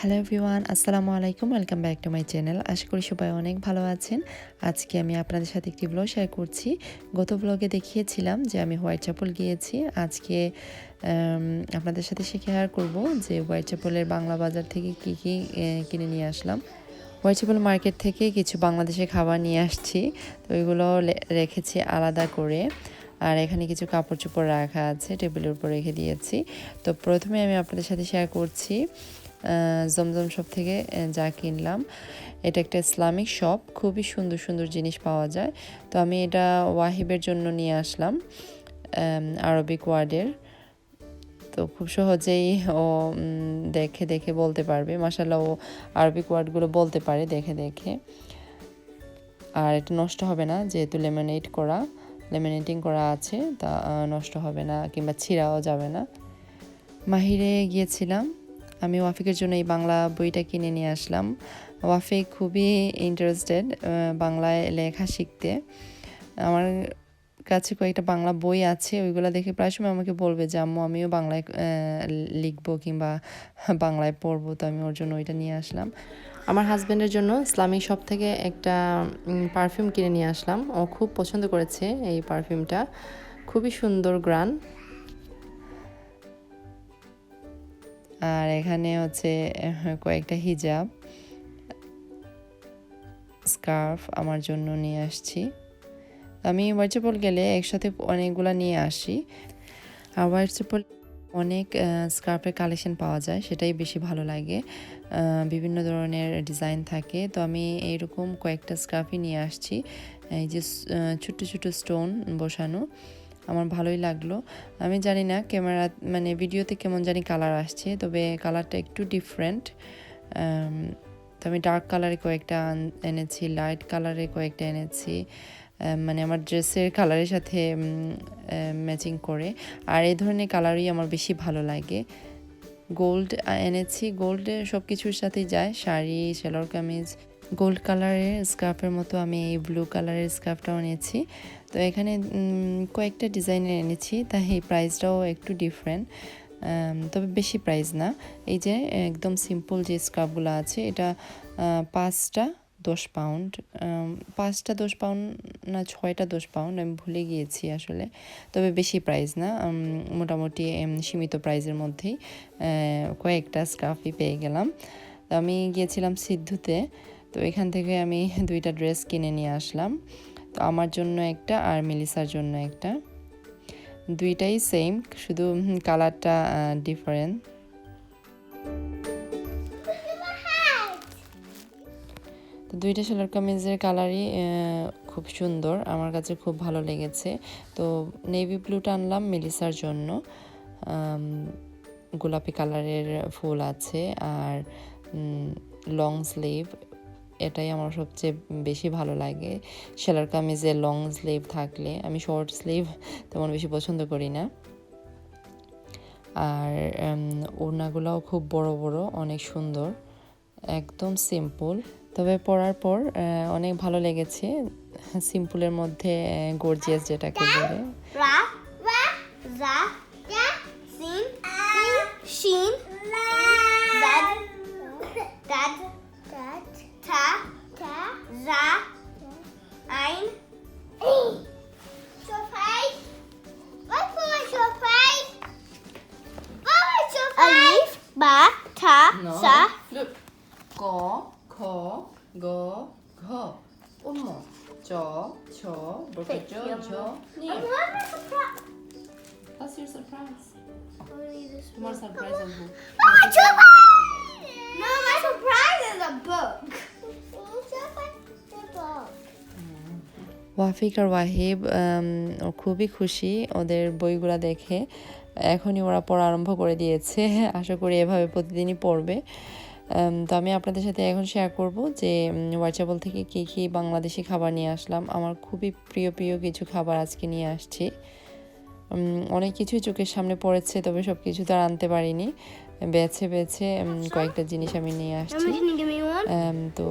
Hello everyone আসসালামু আলাইকুম welcome back to my channel আশা করি সবাই অনেক ভালো আছেন। আজকে আমি আপনাদের সাথে একটি ব্লগ শেয়ার করছি। গত ব্লগে দেখিয়েছিলাম যে আমি হোয়াইট চ্যাপল গিয়েছি। আজকে আপনাদের সাথে শেয়ার করব যে হোয়াইট চ্যাপলের বাংলা বাজার থেকে কি কি কিনে নিয়ে আসলাম। হোয়াইট চ্যাপল মার্কেট থেকে কিছু বাংলাদেশের খাবার নিয়ে আসছি। তো ওইগুলো রেখেছি আলাদা করে। আর এখানে কিছু কাপড় চোপড় রাখা আছে, টেবিলের উপর রেখে দিয়েছি। তো প্রথমে আমি আপনাদের সাথে শেয়ার করছি। জমজম শপ থেকে যা কিনলাম। এটা একটা ইসলামিক শপ খুবই সুন্দর সুন্দর জিনিস পাওয়া যায়। তো আমি এটা ওয়াহিবের জন্য নিয়ে আসলাম আরবিক ওয়ার্ডের তো খুব সহজেই ও দেখে দেখে বলতে পারবে। মাসাল্লাহ ও আরবিক ওয়ার্ডগুলো বলতে পারে দেখে দেখে। আর এটা নষ্ট হবে না, যেহেতু লেমিনেট করা লেমিনেটিং করা আছে, তা নষ্ট হবে না, কিংবা ছিঁড়াও যাবে না। মাহিরে গিয়েছিলাম। আমি ওয়াফিকের জন্য এই বাংলা বইটা কিনে নিয়ে আসলাম। ওয়াফিক খুবই ইন্টারেস্টেড বাংলায় লেখা শিখতে। আমার কাছে কয়েকটা বাংলা বই আছে, ওইগুলো দেখে প্রায় সময় আমাকে বলবে যে, আম্মু, আমিও বাংলায় লিখব কিংবা বাংলায় পড়ব। তো আমি ওর জন্য ওইটা নিয়ে আসলাম। আমার হাজব্যান্ডের জন্য ইসলামিক শপ থেকে একটা পারফিউম কিনে নিয়ে আসলাম। ও খুব পছন্দ করেছে এই পারফিউমটা খুবই সুন্দর, গ্রান। আর এখানে হচ্ছে কয়েকটা হিজাব, স্কার্ফ আমার জন্য নিয়ে আসছি। আমি হোয়াটসঅ্যাপল গেলে একসাথে অনেকগুলো নিয়ে আসি। আর হোয়াটসঅ্যাপল অনেক স্কার্ফের কালেকশন পাওয়া যায়, সেটাই বেশি ভালো লাগে। বিভিন্ন ধরনের ডিজাইন থাকে, তো আমি এইরকম কয়েকটা স্কার্ফই নিয়ে আসছি। এই যে ছোট্ট ছোট্ট স্টোন বসানো। আমার ভালোই লাগল। আমি জানি না ক্যামেরা মানে ভিডিওতে কেমন জানি কালার আসছে, তবে কালারটা একটু ডিফারেন্ট তো আমি ডার্ক কালারে কয়েকটা এনেছি লাইট কালারে কয়েকটা এনেছি। মানে আমার ড্রেসের কালারের সাথে ম্যাচিং করে। আর এই ধরনের কালারই আমার বেশি ভালো লাগে। গোল্ড এনেছি। গোল্ডে সব কিছুর সাথেই যায়। শাড়ি সেলোর কামিজ গোল্ড কালারের স্কার্ফের মতো আমি এই ব্লু কালারের স্কার্ফটাও নিয়েছি। তো এখানে কয়েকটা ডিজাইনের এনেছি, তাই এই প্রাইসটাও একটু ডিফারেন্ট তবে বেশি প্রাইস না। এই যে, একদম সিম্পল যে স্কার্ফগুলো আছে, এটা পাঁচটা দশ পাউন্ড পাঁচটা দশ পাউন্ড না ছয়টা দশ পাউন্ড আমি ভুলে গিয়েছি আসলে। তবে বেশি প্রাইস না মোটামুটি সীমিত প্রাইজের মধ্যেই কয়েকটা স্কার্ফই পেয়ে গেলাম। তো আমি গিয়েছিলাম সিদ্ধুতে। তো এখান থেকে আমি দুইটা ড্রেস কিনে নিয়ে আসলাম। তো আমার জন্য একটা আর মেলিসার জন্য একটা। দুইটাই সেম শুধু কালারটা ডিফারেন্ট তো দুইটা সেলার কামিজের কালারই খুব সুন্দর, আমার কাছে খুব ভালো লেগেছে। তো নেভি ব্লুটা আনলাম মেলিসার জন্য। গোলাপি কালারের ফুল আছে আর লং স্লিভ এটাই আমার সবচেয়ে বেশি ভালো লাগে। সেলার কামিজে লং স্লিভ থাকলে, আমি শর্ট স্লিভ তেমন বেশি পছন্দ করি না। আর ওড়নাগুলোও খুব বড় বড়, অনেক সুন্দর, একদম সিম্পল তবে পরার পর অনেক ভালো লেগেছে সিম্পলের মধ্যে গর্জিয়াস যেটাকে বলে। Your surprise. সারপ্রাইজ আনব Oh, my surprise! No, my surprise is a book. ওয়াফিক আর ওয়াহিব উম, ও খুবই খুশি ওদের বইগুলা দেখে। এখনই ওরা পড়া আরম্ভ করে দিয়েছে। আশা করি এভাবে প্রতিদিনই পড়বে। উম, তো আমি আপনাদের সাথে এখন শেয়ার করব যে হোয়াটসঅ্যাপল থেকে কী কী বাংলাদেশি খাবার নিয়ে আসলাম। আমার খুবই প্রিয় প্রিয় কিছু খাবার আজকে নিয়ে আসছি। অনেক কিছুই চোখের সামনে পড়েছে তবে সব কিছু তো আর আনতে পারিনি। বেছে বেছে কয়েকটা জিনিস আমি নিয়ে আসছি। তো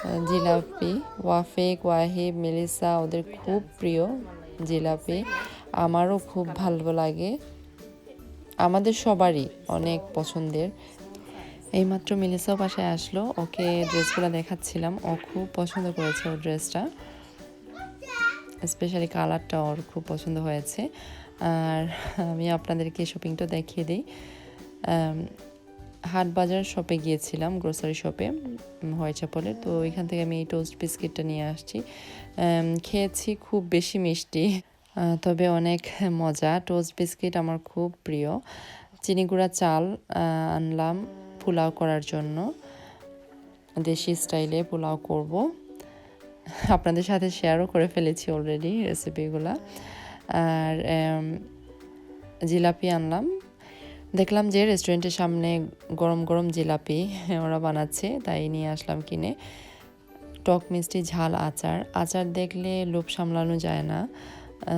Oh. জিলাপি ওয়াফেক ওয়াহিব মেলিসা ওদের খুব প্রিয় জিলাপি। আমারও খুব ভালো লাগে। আমাদের সবারই অনেক পছন্দের। এইমাত্র মিলিসাও পাশে আসলো ওকে ড্রেসগুলো দেখাচ্ছিলাম। ও খুব পছন্দ করেছে ওর ড্রেসটা স্পেশালি কালারটা ওর খুব পছন্দ হয়েছে। আর আমি আপনাদেরকে শপিংটা দেখিয়ে দিই। হাট বাজার শপে গিয়েছিলাম গ্রোসারি শপে হোয়াইট চ্যাপলের তো এখান থেকে আমি এই টোস্ট বিস্কিটটা নিয়ে আসছি। খেয়েছি খুব বেশি মিষ্টি তবে অনেক মজা। টোস্ট বিস্কিট আমার খুব প্রিয়। চিনি গুঁড়া চাল আনলাম পোলাও করার জন্য। দেশি স্টাইলে পোলাও করব। আপনাদের সাথে শেয়ারও করে ফেলেছি অলরেডি রেসিপিগুলো আর জিলাপি আনলাম। দেখলাম যে রেস্টুরেন্টের সামনে গরম গরম জিলাপি ওরা বানাচ্ছে, তাই নিয়ে আসলাম কিনে। টক মিষ্টি, ঝাল, আচার। আচার দেখলে লোভ সামলানো যায় না।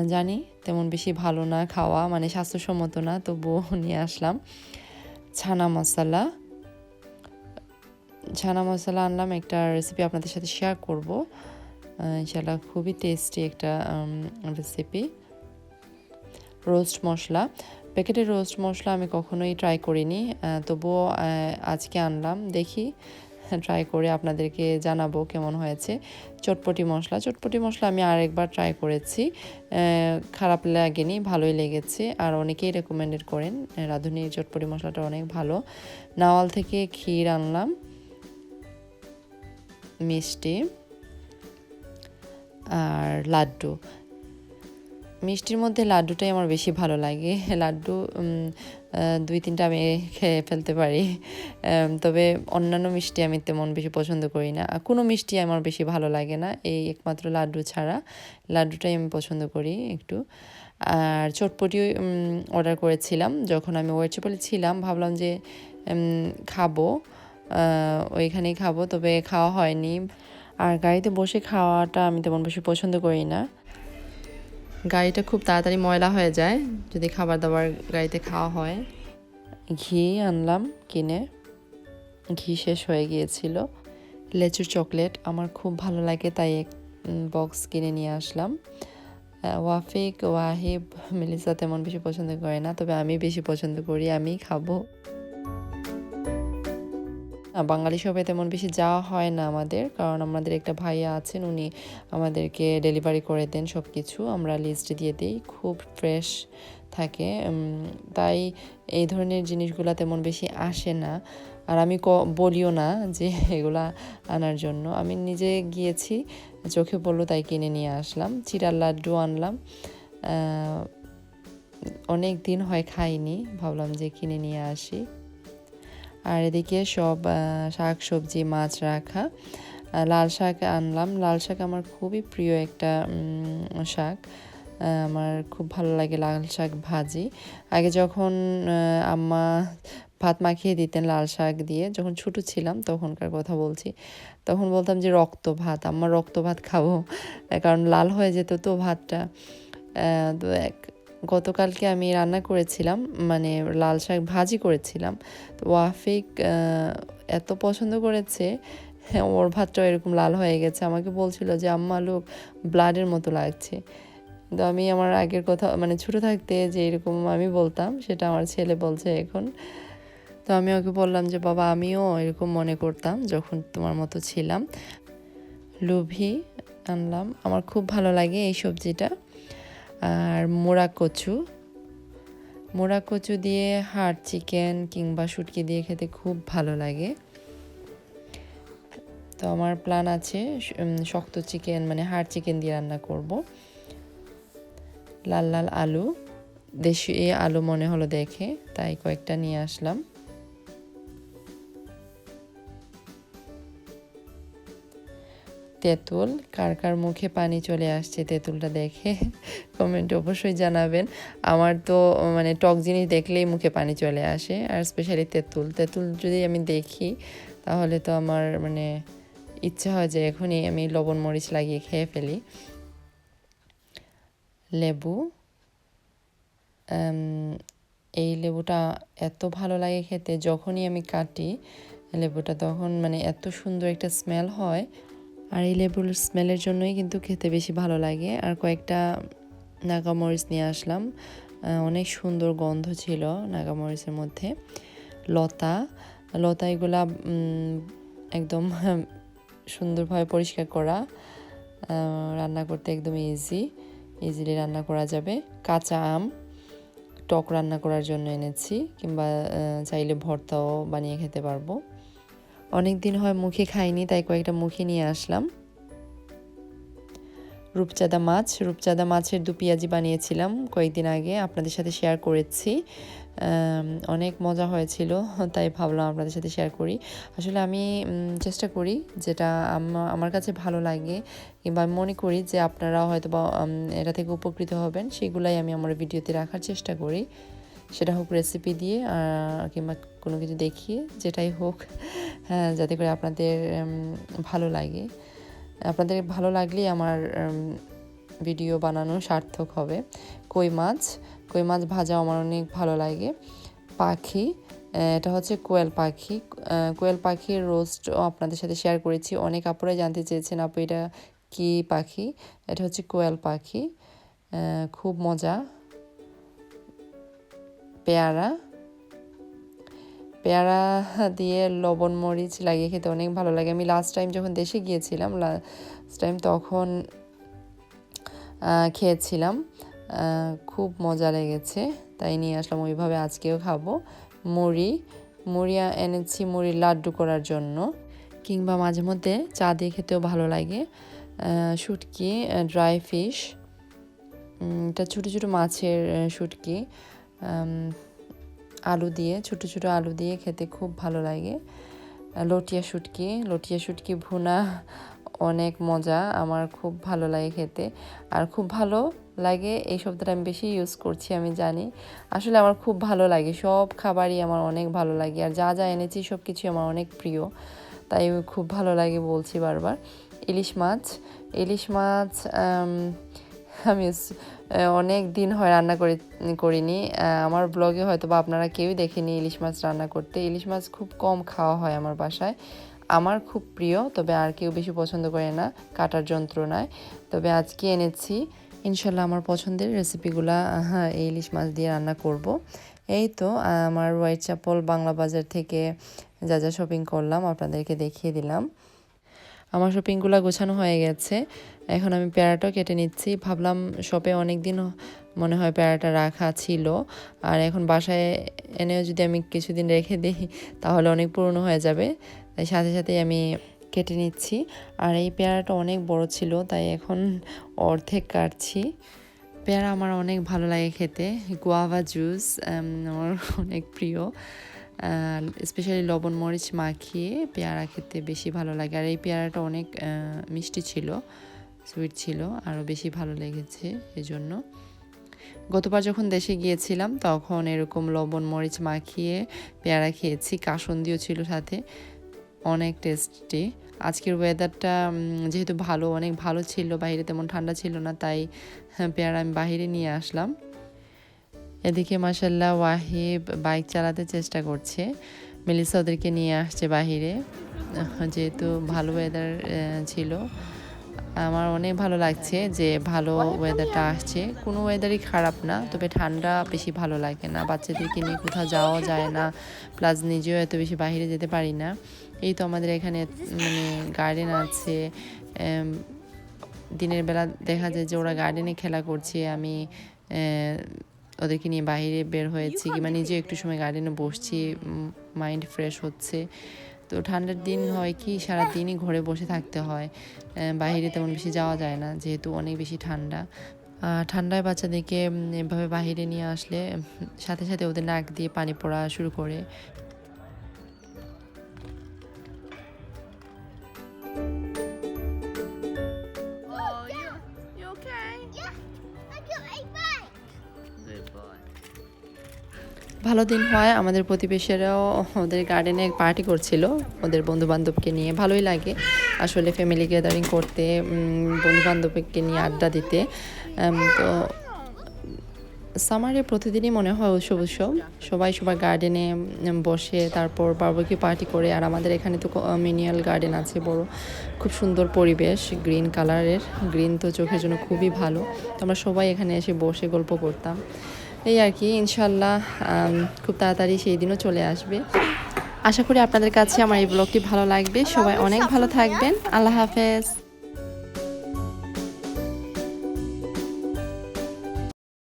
জানি তেমন বেশি ভালো না খাওয়া মানে স্বাস্থ্যসম্মত না, তবুও নিয়ে আসলাম। ছানা মশলা। ছানা মশলা আনলাম, একটা রেসিপি আপনাদের সাথে শেয়ার করব। ইনশাল্লাহ খুবই টেস্টি একটা রেসিপি রোস্ট মশলা। প্যাকেটের রোস্ট মশলা আমি কখনোই ট্রাই করিনি। তবুও আজকে আনলাম, দেখি। ট্রাই করে আপনাদেরকে জানাব কেমন হয়েছে। চটপটি মশলা। চটপটি মশলা আমি আরেকবার ট্রাই করেছি। খারাপ লাগেনি, ভালোই লেগেছে। আর অনেকেই রেকমেন্ডেড করেন, রাঁধুনির চটপটি মশলাটা অনেক ভালো। নাওয়াল থেকে ক্ষীর আনলাম। মিষ্টি। আর লাড্ডু। মিষ্টির মধ্যে লাড্ডুটাই আমার বেশি ভালো লাগে। লাড্ডু দুই তিনটা আমি খেয়ে ফেলতে পারি। তবে অন্যান্য মিষ্টি আমি তেমন বেশি পছন্দ করি না। কোনো মিষ্টি আমার বেশি ভালো লাগে না, এই একমাত্র লাড্ডু ছাড়া। লাড্ডুটাই আমি পছন্দ করি একটু। আর চটপটি অর্ডার করেছিলাম। যখন আমি ওয়েটচেপলে ছিলাম, ভাবলাম যে খাব। ওইখানেই খাব, তবে খাওয়া হয়নি। আর গাড়িতে বসে খাওয়াটা আমি তেমন বেশি পছন্দ করি না। গাড়িটা খুব তাড়াতাড়ি ময়লা হয়ে যায় যদি খাবার দাবার গাড়িতে খাওয়া হয়। ঘি আনলাম কিনে। ঘি শেষ হয়ে গিয়েছিল। লেচুর চকলেট আমার খুব ভালো লাগে তাই এক বক্স কিনে নিয়ে আসলাম। ওয়াফিক ওয়াহিব মেলিসা তেমন বেশি পছন্দ করে না তবে আমি বেশি পছন্দ করি আমি খাব। বাঙালি সবাই তেমন বেশি যাওয়া হয় না আমাদের। কারণ আমাদের একটা ভাইয়া আছেন, উনি আমাদেরকে ডেলিভারি করে দেন সব কিছু আমরা লিস্ট দিয়ে দিই, খুব ফ্রেশ থাকে। তাই এই ধরনের জিনিসগুলো তেমন বেশি আসে না। আর আমি ক- বলিও না যে এগুলা আনার জন্য। আমি নিজে গিয়েছি, চোখে পড়ল তাই কিনে নিয়ে আসলাম। চিরার লাড্ডু আনলাম। অনেক দিন হয় খাইনি, ভাবলাম যে কিনে নিয়ে আসি। আর এদিকে সব শাক সবজি মাছ রাখা। লাল শাক আনলাম। লাল শাক আমার খুবই প্রিয় একটা শাক। আমার খুব ভালো লাগে লাল শাক ভাজি। আগে যখন আম্মা ভাত মাখিয়ে দিতেন লাল শাক দিয়ে, যখন ছোট ছিলাম তখনকার কথা বলছি, তখন বলতাম যে রক্ত ভাত আমার রক্ত ভাত খাব। কারণ লাল হয়ে যেত তো ভাতটা। তো এক গতকালকে আমি রান্না করেছিলাম মানে লাল শাক ভাজি করেছিলাম। তো ওয়াফিক এত পছন্দ করেছে হ্যাঁ, ওর ভাতটাও এরকম লাল হয়ে গেছে। আমাকে বলছিল যে আম্মা লোক ব্লাডের মতো লাগছে। তো আমি আমার আগের কথা মানে ছোটো থাকতে যে এরকম আমি বলতাম সেটা আমার ছেলে বলছে এখন। তো আমি ওকে বললাম যে বাবা আমিও এরকম মনে করতাম যখন তোমার মতো ছিলাম। লুভি আনলাম। আমার খুব ভালো লাগে এই সবজিটা। আর মোড়া কচু। মোড়া কচু দিয়ে হাড় চিকেন কিংবা শুটকি দিয়ে খেতে খুব ভালো লাগে। তো আমার প্ল্যান আছে শক্ত চিকেন মানে হাড় চিকেন দিয়ে রান্না করব। লাল লাল আলু। দেশি আলু মনে হলো দেখে, তাই কয়েকটা নিয়ে আসলাম। তেঁতুল, কার কার মুখে পানি চলে আসছে তেঁতুলটা দেখে কমেন্টে অবশ্যই জানাবেন। আমার তো মানে টক জিনিস দেখলেই মুখে পানি চলে আসে, আর স্পেশালি তেঁতুল। তেঁতুল যদি আমি দেখি, তাহলে তো আমার মানে ইচ্ছা হয় যে এখনই আমি লবণ মরিচ লাগিয়ে খেয়ে ফেলি। লেবু এই লেবুটা এত ভালো লাগে খেতে, যখনই আমি কাটি লেবুটা তখন মানে এত সুন্দর একটা স্মেল হয় আর এই লেবুর স্মেলের জন্যই কিন্তু খেতে বেশি ভালো লাগে। আর কয়েকটা নাগামরিচ নিয়ে আসলাম। অনেক সুন্দর গন্ধ ছিল নাগামরিচের মধ্যে। লতা। লতা এগুলা একদম সুন্দরভাবে পরিষ্কার করা। রান্না করতে একদম ইজি ইজিলি রান্না করা যাবে। কাঁচা আম, টক রান্না করার জন্য এনেছি। কিংবা চাইলে ভর্তাও বানিয়ে খেতে পারব। অনেক দিন হয় মুখে খাইনি, তাই কয়েকটা মুখে নিয়ে আসলাম। রূপচাঁদা মাছ, রূপচাঁদা মাছের দু পেঁয়াজি বানিয়েছিলাম কয়েকদিন আগে, আপনাদের সাথে শেয়ার করেছি। অনেক মজা হয়েছিল, তাই ভাবলাম আপনাদের সাথে শেয়ার করি। আসলে আমি চেষ্টা করি যেটা আমার কাছে ভালো লাগে, কিংবা আমি মনে করি যে আপনারা হয়তো এটা থেকে উপকৃত হবেন, সেগুলাই আমি আমার ভিডিওতে রাখার চেষ্টা করি। সেটা হোক রেসিপি দিয়ে কিংবা কোনো কিছু দেখিয়ে যেটাই হোক হ্যাঁ যাতে করে আপনাদের ভালো লাগে। আপনাদের ভালো লাগলেই আমার ভিডিও বানানো সার্থক হবে। কই মাছ? কই মাছ ভাজা আমার অনেক ভালো লাগে। পাখি এটা হচ্ছে কোয়েল পাখি। কোয়েল পাখির রোস্ট আপনাদের সাথে শেয়ার করেছি। অনেক আপুরাই জানতে চেয়েছেন, আপু, এটা কী পাখি? এটা হচ্ছে কোয়েল পাখি। খুব মজা। পেয়ারা। পেয়ারা দিয়ে লবণ, মরিচ লাগিয়ে খেতে অনেক ভালো লাগে। আমি লাস্ট টাইম যখন দেশে গিয়েছিলাম লাস্ট টাইম তখন খেয়েছিলাম। খুব মজা লেগেছে, তাই নিয়ে আসলাম। ওইভাবে আজকেও খাব। মুড়ি মুড়ি এনেছি মুড়ির লাড্ডু করার জন্য। কিংবা মাঝে মধ্যে চা দিয়ে খেতেও ভালো লাগে। শুটকি ড্রাই ফিশ এটা ছোটো ছোটো মাছের শুটকি। আলু দিয়ে, ছোটো ছোটো আলু দিয়ে খেতে খুব ভালো লাগে। লটিয়া শুটকি লটিয়া শুটকি ভুনা অনেক মজা, আমার খুব ভালো লাগে খেতে। আর খুব ভালো লাগে, এই শব্দটা আমি বেশি ইউজ করছি, আমি জানি। আসলে আমার খুব ভালো লাগে, সব খাবারই আমার অনেক ভালো লাগে, আর যা যা এনেছি সব কিছু আমার অনেক প্রিয়। তাই খুব ভালো লাগে বলছি বারবার। ইলিশ মাছ ইলিশ মাছ আমি অনেক দিন হয় রান্না করে, করিনি। আমার ব্লগে হয়তো বা আপনারা কেউই দেখেনি ইলিশ মাছ রান্না করতে। ইলিশ মাছ খুব কম খাওয়া হয় আমার বাসায়। আমার খুব প্রিয়, তবে আর কেউ বেশি পছন্দ করে না। কাটার যন্ত্রণায়। তবে আজকে এনেছি। ইনশাল্লাহ আমার পছন্দের রেসিপিগুলা হ্যাঁ এই ইলিশ মাছ দিয়ে রান্না করব। এই তো, আমার হোয়াইট চাপল বাংলা বাজার থেকে যা যা শপিং করলাম, আপনাদেরকে দেখিয়ে দিলাম। আমার শপিংগুলো গোছানো হয়ে গেছে। এখন আমি প্যারাটাও কেটে নিচ্ছি। ভাবলাম শপে অনেক দিন মনে হয় প্যারাটা রাখা ছিল। আর এখন বাসায় এনেও যদি আমি কিছুদিন রেখে দিই, তাহলে অনেক পুরনো হয়ে যাবে। তাই সাথে সাথেই আমি কেটে নিচ্ছি। আর এই পেয়ারাটা অনেক বড় ছিল, তাই এখন অর্ধেক কাটছি। পেয়ারা আমার অনেক ভালো লাগে খেতে। গুয়াভা জুস আমার অনেক প্রিয়। স্পেশালি লবণ, মরিচ মাখিয়ে পেয়ারা খেতে বেশি ভালো লাগে। আর এই পেয়ারাটা অনেক মিষ্টি ছিল। সুইট ছিল আরও বেশি ভালো লেগেছে এজন্য। গতবার যখন দেশে গিয়েছিলাম তখন এরকম লবণ মরিচ মাখিয়ে পেয়ারা খেয়েছি কাসন্দিও ছিল সাথে অনেক টেস্টি। আজকের ওয়েদারটা যেহেতু ভালো অনেক ভালো ছিল বাইরে তেমন ঠান্ডা ছিল না তাই হ্যাঁ, পেয়ারা আমি বাইরে নিয়ে আসলাম। এদিকে মাসাল্লাহ ওয়াহিব বাইক চালাতে চেষ্টা করছে মেলিসা ওদেরকে নিয়ে আসছে বাহিরে যেহেতু ভালো ওয়েদার ছিল। আমার অনেক ভালো লাগছে যে ভালো ওয়েদারটা আসছে। কোনো ওয়েদারই খারাপ না, তবে ঠান্ডা বেশি ভালো লাগে না। বাচ্চাদেরকে নিয়ে কোথাও যাওয়া যায় না প্লাস নিজেও এত বেশি বাইরে যেতে পারি না। এই তো আমাদের এখানে মানে গার্ডেন আছে দিনের বেলা দেখা যায় যে ওরা গার্ডেনে খেলা করছে, আমি ওদেরকে নিয়ে বাইরে বের হয়েছি, কিংবা নিজে একটু সময় গার্ডেনে বসছি মাইন্ড ফ্রেশ হচ্ছে। তো ঠান্ডার দিন হয় কি, সারাদিনই ঘরে বসে থাকতে হয়। বাইরে তেমন বেশি যাওয়া যায় না, যেহেতু অনেক বেশি ঠান্ডা। ঠান্ডায় বাচ্চাদেরকে এভাবে বাহিরে নিয়ে আসলে, সাথে সাথে ওদের নাক দিয়ে পানি পড়া শুরু করে। ভালো দিন হয়। আমাদের প্রতিবেশীরাও ওদের গার্ডেনে পার্টি করছিল। ওদের বন্ধু বান্ধবকে নিয়ে ভালোই লাগে। আসলে ফ্যামিলি গ্যাদারিং করতে বন্ধু বান্ধবকে নিয়ে আড্ডা দিতে। তো সামারে প্রতিদিনই মনে হয় উৎসব উৎসব। সবাই সবার গার্ডেনে বসে তারপর বারবকি পার্টি করে। আর আমাদের এখানে তো মিনিয়াল গার্ডেন আছে বড়। খুব সুন্দর পরিবেশ গ্রিন কালারের গ্রিন তো চোখের জন্য খুবই ভালো। তো আমরা সবাই এখানে এসে বসে গল্প করতাম। এই আর কি, ইনশাল্লাহ খুব তাড়াতাড়ি সেই দিনও চলে আসবে। আশা করি আপনাদের কাছে আমার এই ব্লগটি ভালো লাগবে। সবাই অনেক ভালো থাকবেন। আল্লাহ হাফেজ।